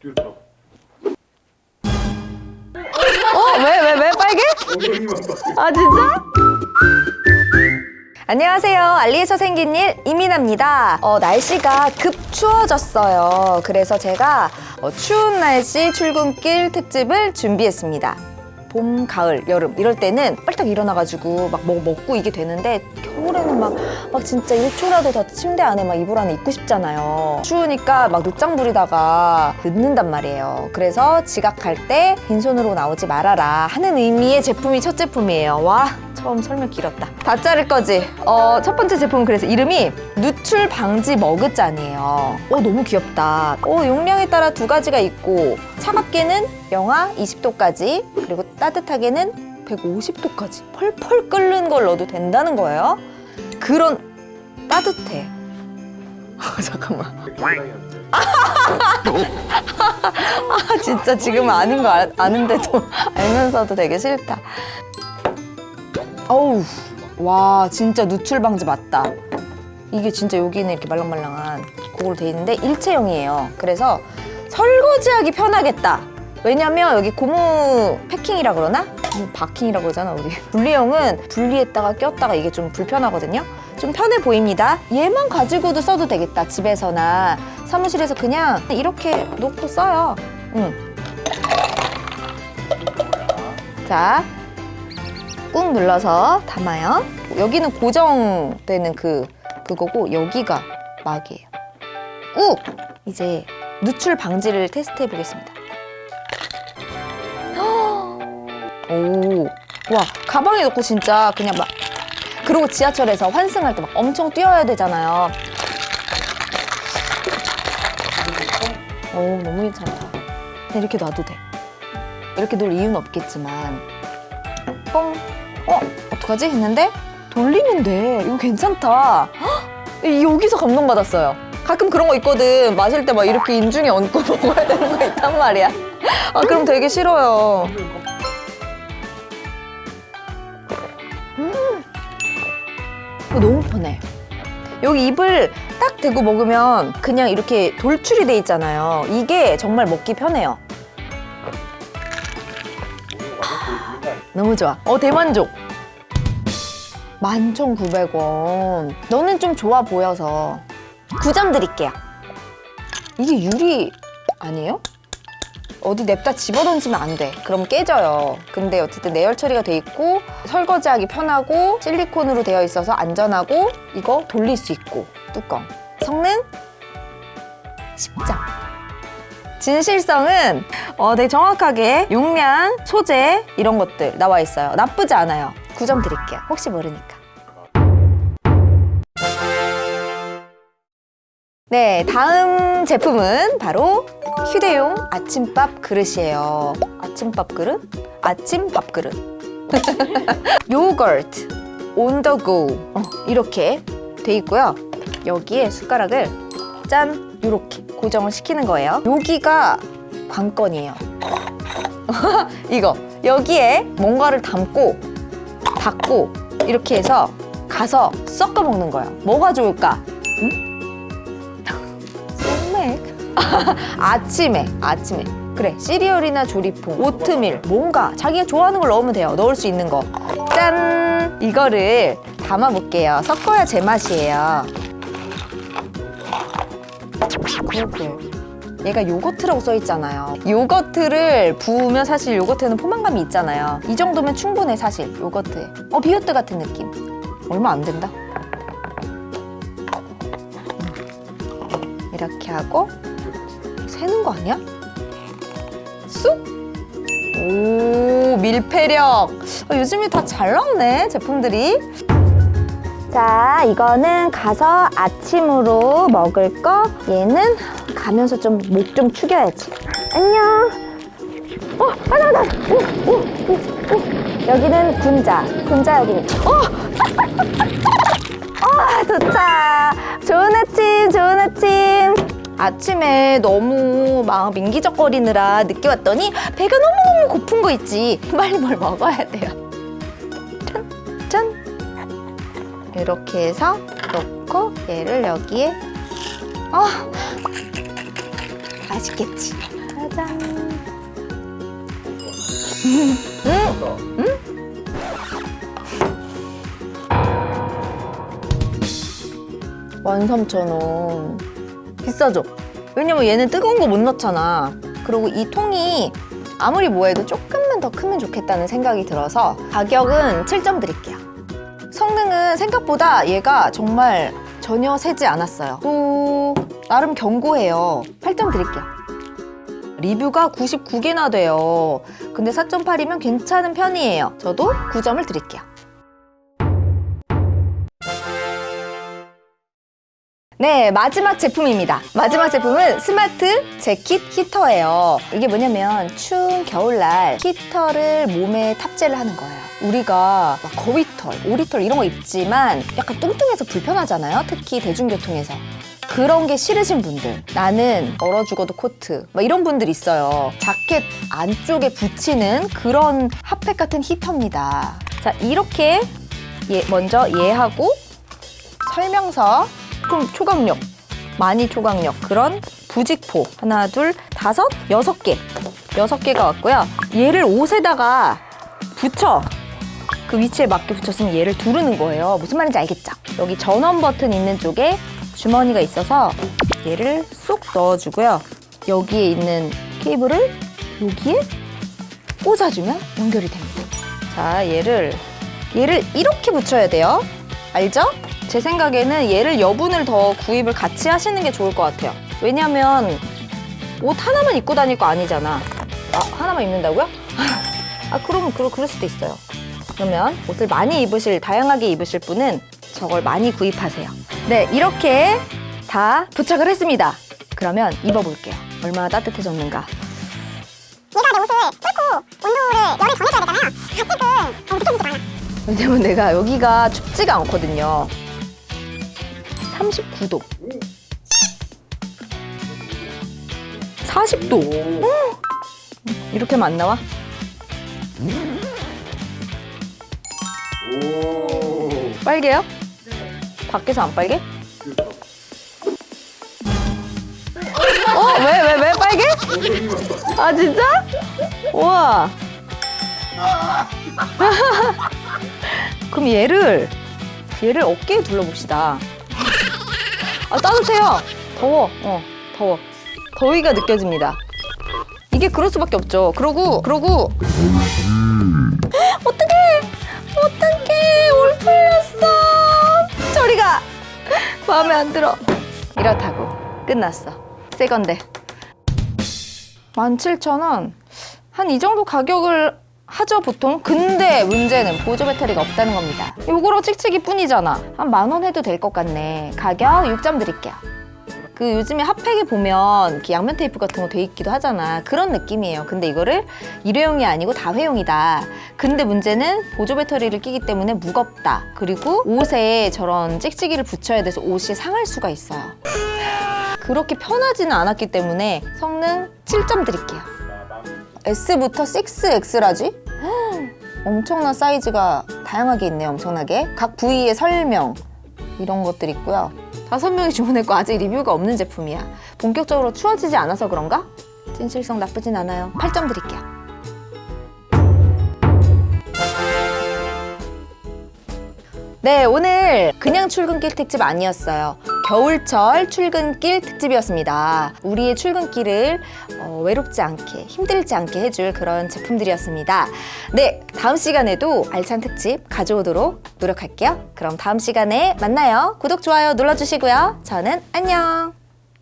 뒤로. 어? 왜, 왜, 왜 빨개? 엉덩이만 봐. 아, 진짜? 안녕하세요. 알리에서 생긴 일 이민아입니다. 어, 날씨가 급 추워졌어요. 그래서 제가 어, 추운 날씨 출근길 특집을 준비했습니다. 봄, 가을, 여름 이럴 때는 빨딱 일어나가지고 막 뭐 먹고 이게 되는데 겨울에는 막, 막 진짜 1초라도 더 침대 안에 막 이불 안에 있고 싶잖아요. 추우니까 막 늦장 부리다가 늦는단 말이에요. 그래서 지각할 때 빈손으로 나오지 말아라 하는 의미의 제품이 첫 제품이에요. 와 처음 설명 길었다. 다 자를 거지. 어, 첫 번째 제품은 그래서 이름이 누출 방지 머그잔이에요. 어, 너무 귀엽다. 어, 용량에 따라 두 가지가 있고 차갑게는 영하 20도까지 그리고 따뜻하게는 150도까지 펄펄 끓는 걸 넣어도 된다는 거예요. 그런 따뜻해. 아, 잠깐만. 아, 진짜 지금 아닌 거 아, 아는데도 알면서도 되게 싫다. 어우, 와, 진짜 누출 방지 맞다. 이게 진짜 여기는 이렇게 말랑말랑한 그걸로 돼 있는데 일체형이에요. 그래서 설거지하기 편하겠다. 왜냐면 여기 고무 패킹이라 그러나? 뭐 바킹이라고 그러잖아 우리. 분리형은 분리했다가 꼈다가 이게 좀 불편하거든요. 좀 편해 보입니다. 얘만 가지고도 써도 되겠다. 집에서나 사무실에서 그냥 이렇게 놓고 써요. 응. 자, 꾹 눌러서 담아요. 여기는 고정되는 그 그거고 여기가 막이에요. 꾹! 이제 누출 방지를 테스트 해보겠습니다. 오, 와 가방에 넣고 진짜 그냥 막 그리고 지하철에서 환승할 때 막 엄청 뛰어야 되잖아요. 오 너무 괜찮다. 이렇게 놔도 돼. 이렇게 놓을 이유는 없겠지만 뻥. 어 어떡하지 했는데 돌리면 돼. 이거 괜찮다. 헉! 이- 여기서 감동 받았어요. 가끔 그런 거 있거든. 마실 때 막 이렇게 인중에 얹고 먹어야 되는 거 있단 말이야. 아 그럼 되게 싫어요. 이거 너무 편해. 여기 입을 딱 대고 먹으면 그냥 이렇게 돌출이 돼 있잖아요. 이게 정말 먹기 편해요. 너무 좋아. 어, 대만족. 11,900원. 너는 좀 좋아 보여서 9점 드릴게요. 이게 유리 아니에요? 어디 냅다 집어던지면 안 돼. 그럼 깨져요. 근데 어쨌든 내열 처리가 돼 있고 설거지하기 편하고 실리콘으로 되어 있어서 안전하고 이거 돌릴 수 있고 뚜껑. 성능 10점. 진실성은 어, 되게 정확하게 용량, 소재 이런 것들 나와 있어요. 나쁘지 않아요. 9점 드릴게요. 혹시 모르니까. 네, 다음 제품은 바로 휴대용 아침밥 그릇이에요. 아침밥 그릇? 아침 밥 그릇. 요거트 온더고 어, 이렇게 돼 있고요. 여기에 숟가락을 짠 이렇게 고정을 시키는 거예요. 여기가 관건이에요. 이거 여기에 뭔가를 담고 닫고 이렇게 해서 가서 섞어 먹는 거예요. 뭐가 좋을까? 소맥? 아침에 아침에. 그래 시리얼이나 조리퐁 오트밀 뭔가 자기가 좋아하는 걸 넣으면 돼요. 넣을 수 있는 거짠! 이거를 담아 볼게요. 섞어야 제맛이에요. 그러게 얘가 요거트라고 써 있잖아요. 요거트를 부으면 사실 요거트는 포만감이 있잖아요. 이 정도면 충분해 사실 요거트에. 어 비오트 같은 느낌. 얼마 안 된다. 이렇게 하고 새는 거 아니야? 쑥? 오 밀폐력 아, 요즘에 다 잘 나오네 제품들이 자 이거는 가서 아침으로 먹을 거 얘는 가면서 좀 목 좀 축여야지 안녕 어 하나 하나 오, 오, 오, 오. 여기는 군자 군자 여기는 어 아, 도착. 좋은 아침, 좋은 아침. 아침에 너무 막 민기적거리느라 늦게 왔더니 배가 너무너무 고픈 거 있지. 빨리 뭘 먹어야 돼요. 짠, 짠. 이렇게 해서 넣고 얘를 여기에. 아, 맛있겠지. 짜잔. 만 삼천 원. 비싸죠? 왜냐면 얘는 뜨거운 거 못 넣잖아. 그리고 이 통이 아무리 뭐해도 조금만 더 크면 좋겠다는 생각이 들어서 가격은 7점 드릴게요. 성능은 생각보다 얘가 정말 전혀 세지 않았어요. 또 나름 견고해요. 8점 드릴게요. 리뷰가 99개나 돼요. 근데 4.8이면 괜찮은 편이에요. 저도 9점을 드릴게요. 네, 마지막 제품입니다. 마지막 제품은 스마트 재킷 히터예요. 이게 뭐냐면 추운 겨울날 히터를 몸에 탑재를 하는 거예요. 우리가 막 거위털, 오리털 이런 거 입지만 약간 뚱뚱해서 불편하잖아요. 특히 대중교통에서. 그런 게 싫으신 분들 나는 얼어 죽어도 코트 막 이런 분들 있어요 자켓 안쪽에 붙이는 그런 핫팩 같은 히터입니다 자 이렇게 얘 먼저 얘하고 설명서 그럼 초강력 많이 초강력 그런 부직포 하나 둘 다섯 여섯 개. 여섯 개가 왔고요. 얘를 옷에다가 붙여. 그 위치에 맞게 붙였으면 얘를 두르는 거예요. 무슨 말인지 알겠죠? 여기 전원 버튼 있는 쪽에 주머니가 있어서 얘를 쏙 넣어주고요. 여기에 있는 케이블을 여기에 꽂아주면 연결이 됩니다. 자 얘를 얘를 이렇게 붙여야 돼요. 알죠? 제 생각에는 얘를 여분을 더 구입을 같이 하시는 게 좋을 것 같아요. 왜냐면 옷 하나만 입고 다닐 거 아니잖아. 아, 하나만 입는다고요? 아, 그러면 그러, 그럴 수도 있어요. 그러면 옷을 많이 입으실, 다양하게 입으실 분은 저걸 많이 구입하세요. 네, 이렇게 다 부착을 했습니다. 그러면 입어볼게요. 얼마나 따뜻해졌는가. 얘가 내 옷을 뚫고 온도를 열을 정해줘야 되잖아요. 아직은 어, 느껴지지가 않아. 왜냐면 내가 여기가 춥지가 않거든요. 39도. 40도. 오. 이렇게 하면 안 나와? 오. 빨개요? 밖에서 안 빨개? 어? 왜, 왜, 왜 빨개? 아, 진짜? 우와. 그럼 얘를, 얘를 어깨에 둘러봅시다. 아, 따뜻해요. 더워. 어, 더워. 더위가 느껴집니다. 이게 그럴 수밖에 없죠. 그러고, 그러고. 어떡해! 어떡해! 올 풀렸어! 저리 가! 마음에 안 들어. 이렇다고. 끝났어. 새 건데. 17,000원. 한 이 정도 가격을 하죠, 보통? 근데 문제는 보조 배터리가 없다는 겁니다. 요거로 찍찍이 뿐이잖아. 한 만 원 해도 될 것 같네. 가격 6점 드릴게요. 그 요즘에 핫팩에 보면 이렇게 양면 테이프 같은 거 돼 있기도 하잖아. 그런 느낌이에요. 근데 이거를 일회용이 아니고 다회용이다. 근데 문제는 보조 배터리를 끼기 때문에 무겁다. 그리고 옷에 저런 찍찍이를 붙여야 돼서 옷이 상할 수가 있어요. 그렇게 편하지는 않았기 때문에 성능 7점 드릴게요. S부터 6X라지? 엄청난 사이즈가 다양하게 있네요. 엄청나게. 각 부위의 설명 이런 것들 있고요. 다섯 명이 주문했고 아직 리뷰가 없는 제품이야. 본격적으로 추워지지 않아서 그런가? 진실성 나쁘진 않아요. 8점 드릴게요. 네, 오늘 그냥 출근길 특집 아니었어요. 겨울철 출근길 특집이었습니다. 우리의 출근길을 어, 외롭지 않게, 힘들지 않게 해줄 그런 제품들이었습니다. 네, 다음 시간에도 알찬 특집 가져오도록 노력할게요. 그럼 다음 시간에 만나요. 구독, 좋아요 눌러주시고요. 저는 안녕!